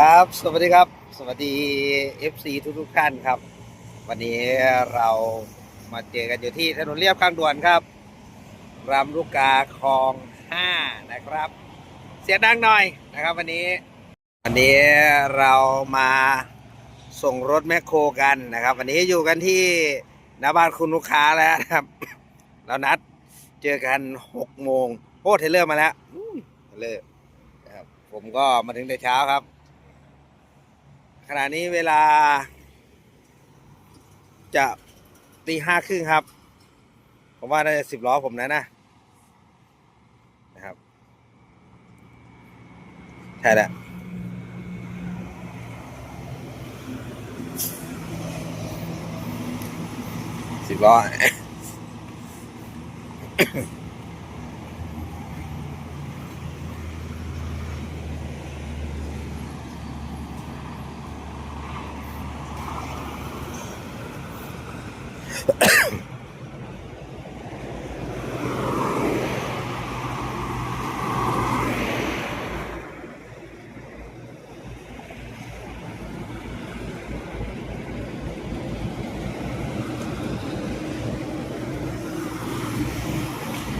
ครับ สวัสดีครับ สวัสดี FC ทุกทุกท่านครับ วันนี้เรามาเจอกันอยู่ที่ถนนเรียบข้างด่วนครับรำลูกกาคลองห้านะครับ เสียงดังหน่อยนะครับ วันนี้ วันนี้เรามาส่งรถแมคโครกันนะครับ วันนี้อยู่กันที่หน้าบ้านคุณลูกค้าแล้วครับ เรานัดเจอกันหกโมงโอ้เทเลอร์มาแล้วเทเลอร์ครับผมก็มาถึงแต่เช้าครับ ขณะนี้เวลา จะตีห้าครึ่งครับ ผมว่าน่าจะสิบล้อผมนะนะนะครับใช่แล้วสิบล้อ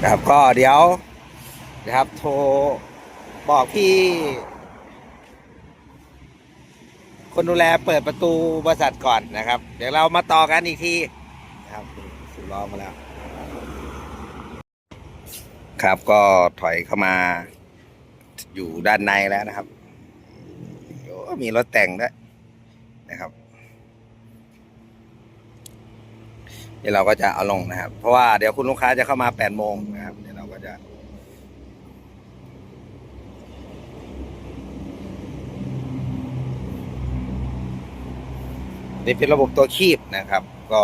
นะครับก็เดี๋ยวนะครับ โทรบอกพี่ คนดูแลเปิดประตูบริษัทก่อนนะครับ เดี๋ยวเรามาต่อกันอีกทีนะครับสิบล้อมาแล้ว ครับก็ถอยเข้ามาอยู่ด้านในแล้วนะครับโอ้มีรถแต่งด้วยนะครับ เดี๋ยวเราก็จะเอาลงนะครับ เพราะว่าเดี๋ยวคุณลูกค้าจะเข้ามาแปดโมงนะครับเดี๋ยวเราก็จะนี่เป็นระบบตัวคีบนะครับ ก็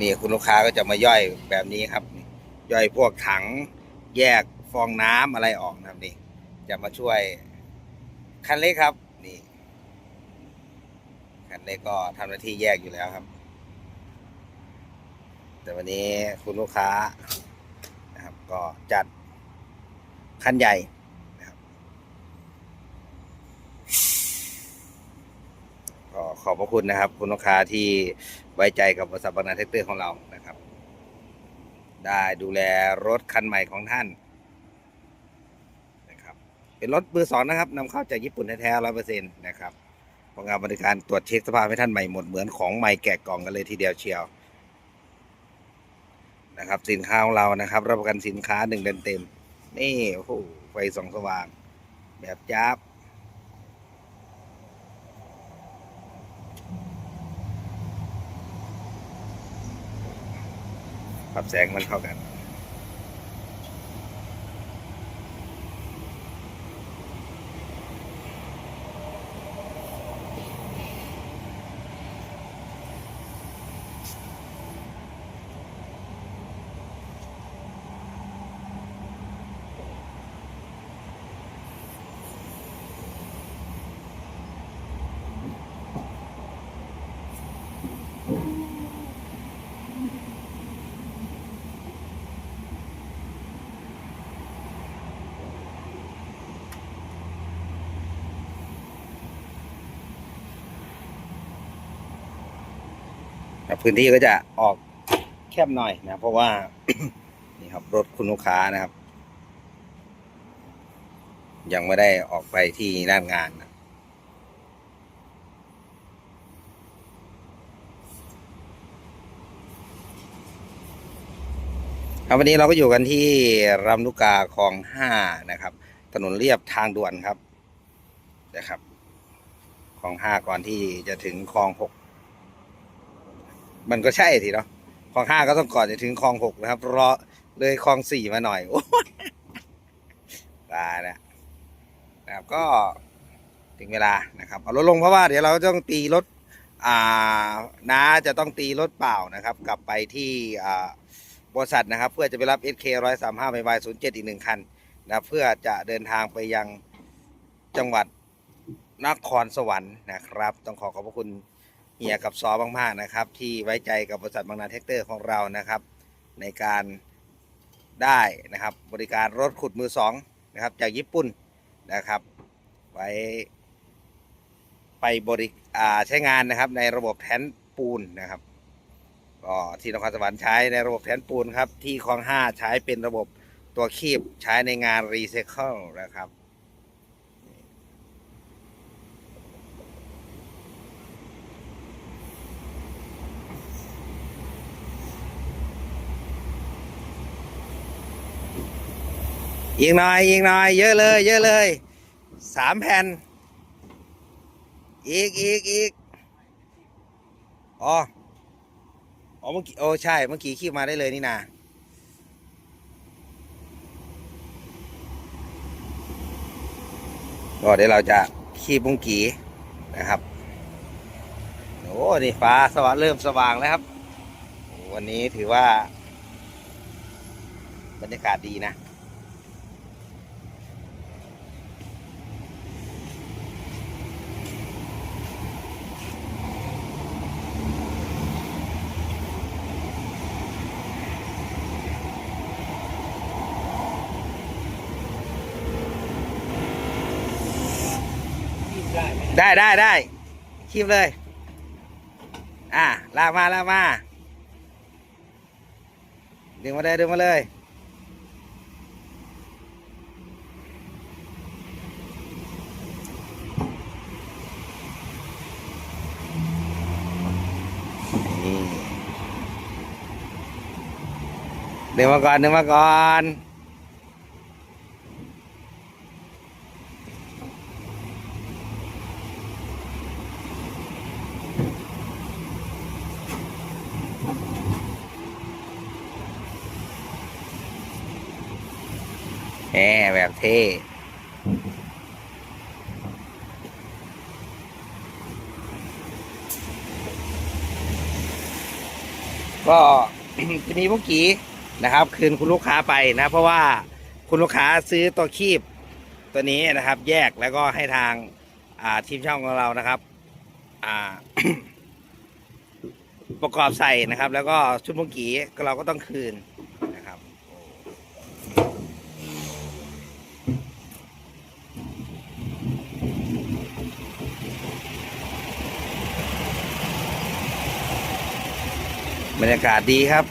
นี่คุณลูกค้าก็จะมาย่อยแบบนี้ครับ ย่อยพวกถังแยกฟองน้ำอะไรออกนะครับนี่ จะมาช่วยคันเล็กครับ นี่คันเล็กก็ทำหน้าที่แยกอยู่แล้วครับ แต่วันนี้คุณลูกค้านะครับก็จัดคันใหญ่นะครับก็ขอบพระคุณนะครับ คุณลูกค้าที่ไว้ใจกับบริษัทบางนาเทคเตอร์ของเรานะครับ ได้ดูแลรถคันใหม่ของท่านนะครับ เป็นรถมือสองนะครับนำเข้าจากญี่ปุ่นแท้ๆร้อยเปอร์เซ็นต์นะครับโรงงานบริการตรวจเช็คสภาพให้ท่านใหม่หมดเหมือนของใหม่แกะกล่องกันเลยทีเดียวเชียว นะครับ สินค้าของเรานะครับ รับประกันสินค้าหนึ่งเดือนเต็ม นี่โอ้โหไฟส่องสว่าง แบบจับปรับแสงมันเข้ากัน พื้นที่ก็จะออกแคบหน่อยนะ เพราะว่า นี่ครับรถคุณลูกค้านะครับ ยังไม่ได้ออกไปที่ด้านงานนะครับวันนี้เราก็อยู่กันที่รำลูกกาคลองห้านะครับ ถนนเรียบทางด่วนครับนะครับคลองห้าก่อนที่จะถึงคลองหก มันก็ใช่ทีเนาะคลองห้าก็ต้องก่อนจะถึงคลองหกนะครับ รอเลยคลองสี่มาหน่อยโอ้ยตายแล้วนะครับก็ถึงเวลานะครับเอารถลงเพราะว่าเดี๋ยวเราต้องตีรถอ่าน้าจะต้องตีรถเปล่านะครับ กลับไปที่อ่าบริษัทนะครับ เพื่อจะไปรับ SK ร้อยสามห้าไมศูนย์เจ็ดอีกหนึ่งคันนะเพื่อจะเดินทางไปยังจังหวัดนครสวรรค์นะครับ ต้องขอขอบพระคุณ เฮียกับซอมากๆนะครับ ที่ไว้ใจกับบริษัทบางนาแท็กเตอร์ของเรานะครับ ในการได้นะครับ บริการรถขุดมือสองนะครับ จากญี่ปุ่นนะครับ ไว้ไปบริอ่าใช้งานนะครับ ในระบบแทนปูนนะครับก็ที่นครสวรรค์ใช้ในระบบแทนปูนครับ ที่คลองห้าใช้เป็นระบบตัวคีบใช้ในงานรีไซเคิลนะครับ อีกหน่อยอีกหน่อย เยอะเลย เยอะเลยสามแผ่น อีกอีกอีกอ๋ออ๋อเมื่อกี้โอ้ใช่ เมื่อกี้คีบมาได้เลยนี่นาก็เดี๋ยวเราจะคีบมุงกีนะครับโอ้นี่ฟ้าสว่างเริ่มสว่างแล้วครับ วันนี้ถือว่า บรรยากาศดีนะ ได้ได้ได้คีบเลย อะลากมาลากมาดึงมาเลยดึงมาเลยนี่ดึงมาก่อนเดึงมาก่อน แหมแบบ เท่ก็จะมีเมื่อกี้นะครับ คืนคุณลูกค้าไปนะ เพราะว่าคุณลูกค้าซื้อตัวคีบตัวนี้นะครับ แยกแล้วก็ให้ทางทีมช่างของเรานะครับประกอบใส่นะครับ แล้วก็ชุดมื่อกี้เราก็ต้องคืนนะครับ บรรยากาศดีครับ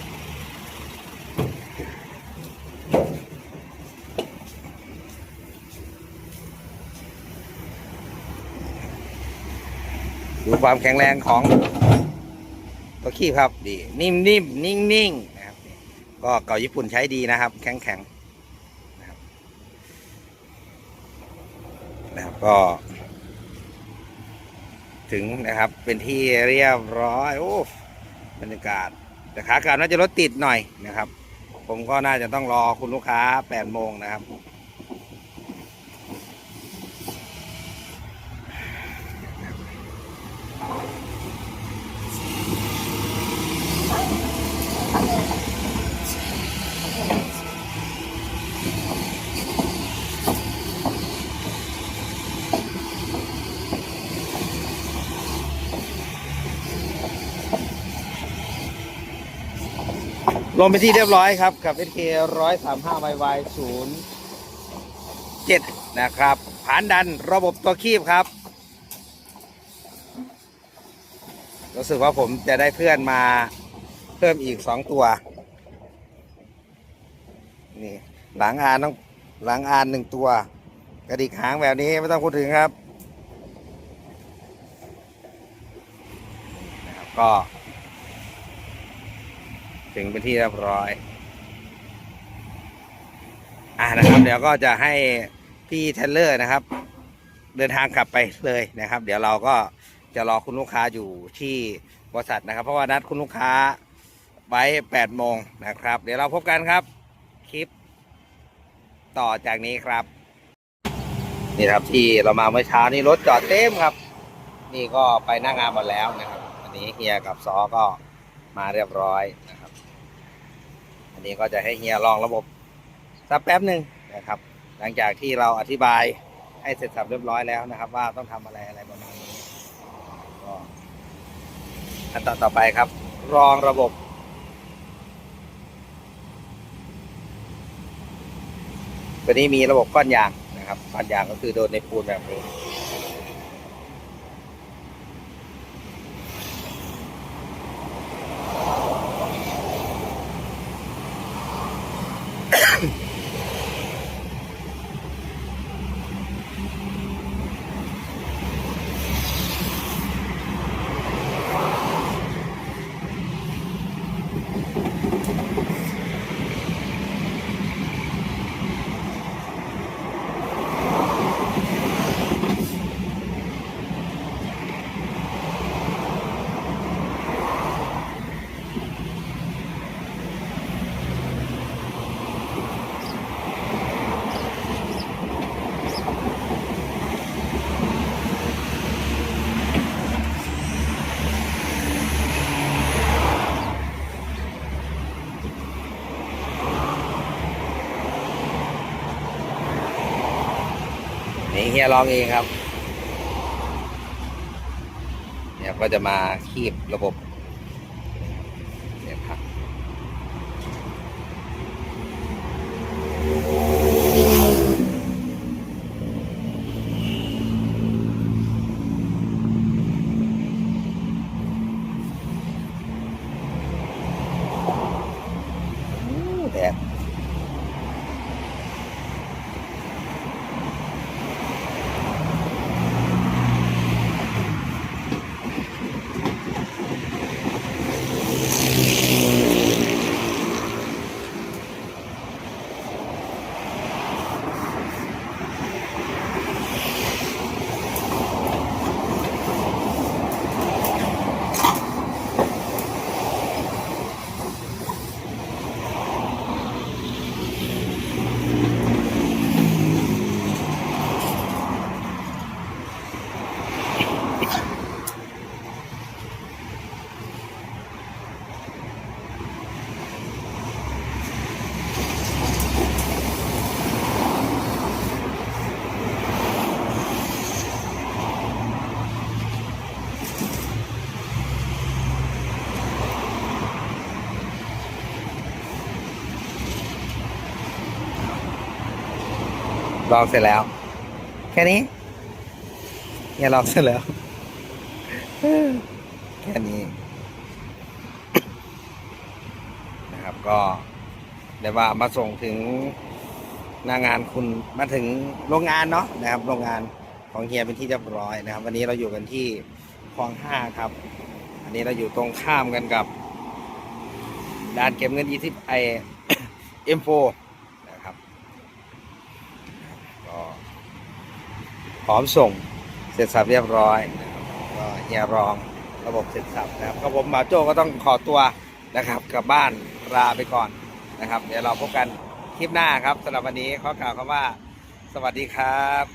ดูความแข็งแรงของตัวขี้ครับ ดี นิ่มนิ่มนิ่งนิ่งนะครับ ก็เก่าญี่ปุ่นใช้ดีนะครับ แข็งแข็งนะครับนะครับก็ ถึงนะครับเป็นที่เรียบร้อย โอ้ บรรยากาศ แต่ขากลับน่าจะรถติดหน่อยนะครับ ผมก็น่าจะต้องรอคุณลูกค้า8โมงนะครับ ลงไปที่เรียบร้อยครับ กับ SK 135 YY 0 7 นะครับผ่านดันระบบตัวคีบครับ รู้สึกว่าผมจะได้เพื่อนมาเพิ่มอีกสองตัว นี่หลังอานต้องหลังอานหนึ่งตัว กระดิกหางแบบนี้ไม่ต้องพูดถึงครับนะครับก็ ถึงเป็นที่เรียบร้อย อ่านะครับ เดี๋ยวก็จะให้พี่เทเลอร์นะครับ เดินทางกลับไปเลยนะครับ เดี๋ยวเราก็จะรอคุณลูกค้าอยู่ที่บริษัทนะครับ เพราะว่านัดคุณลูกค้าไว้8โมงนะครับ เดี๋ยวเราพบกันครับ คลิป ต่อจากนี้ครับ นี่ครับที่เรามาเมื่อเช้านี้รถจอดเต็มครับ นี่ก็ไปหน้างานหมดแล้วนะครับ อันนี้เฮียกับซอก็มาเรียบร้อยนะครับ อันนี้ก็จะให้เฮียลองระบบสักแป๊บหนึ่งนะครับ หลังจากที่เราอธิบายให้เสร็จสับเรียบร้อยแล้วนะครับ ว่าต้องทำอะไรอะไรประมาณนี้ก็ขั้นตอนต่อไปครับ รองระบบตัวนี้มีระบบก้อนยางนะครับก้อนยางก็คือโดนในปูนแบบนี้ เฮียลองเองครับ เนี่ยก็จะมาคีบระบบ ลองเสร็จแล้ว แค่นี้เนี่ยลองเสร็จแล้ว แค่นี้นะครับก็เรียกว่ามาส่งถึงหน้างานคุณมาถึงโรงงานเนาะนะครับ โรงงานของเฮียเป็นที่เรียบร้อยนะครับ วันนี้เราอยู่กันที่คลองห้าครับ อันนี้เราอยู่ตรงข้ามกันกับด่านเก็บเงินยี่สิบไอเอ็มโฟนะครับก็พร้อมส่งเสร็จสับเรียบร้อยนะ เฮียรองระบบเสร็จสับนะครับก็ผมบ่าวโจ้ก็ต้องขอตัวนะครับกลับบ้านลาไปก่อนนะครับ เดี๋ยวเราพบกันคลิปหน้าครับสำหรับวันนี้ขอกล่าวคำว่า สวัสดีครับ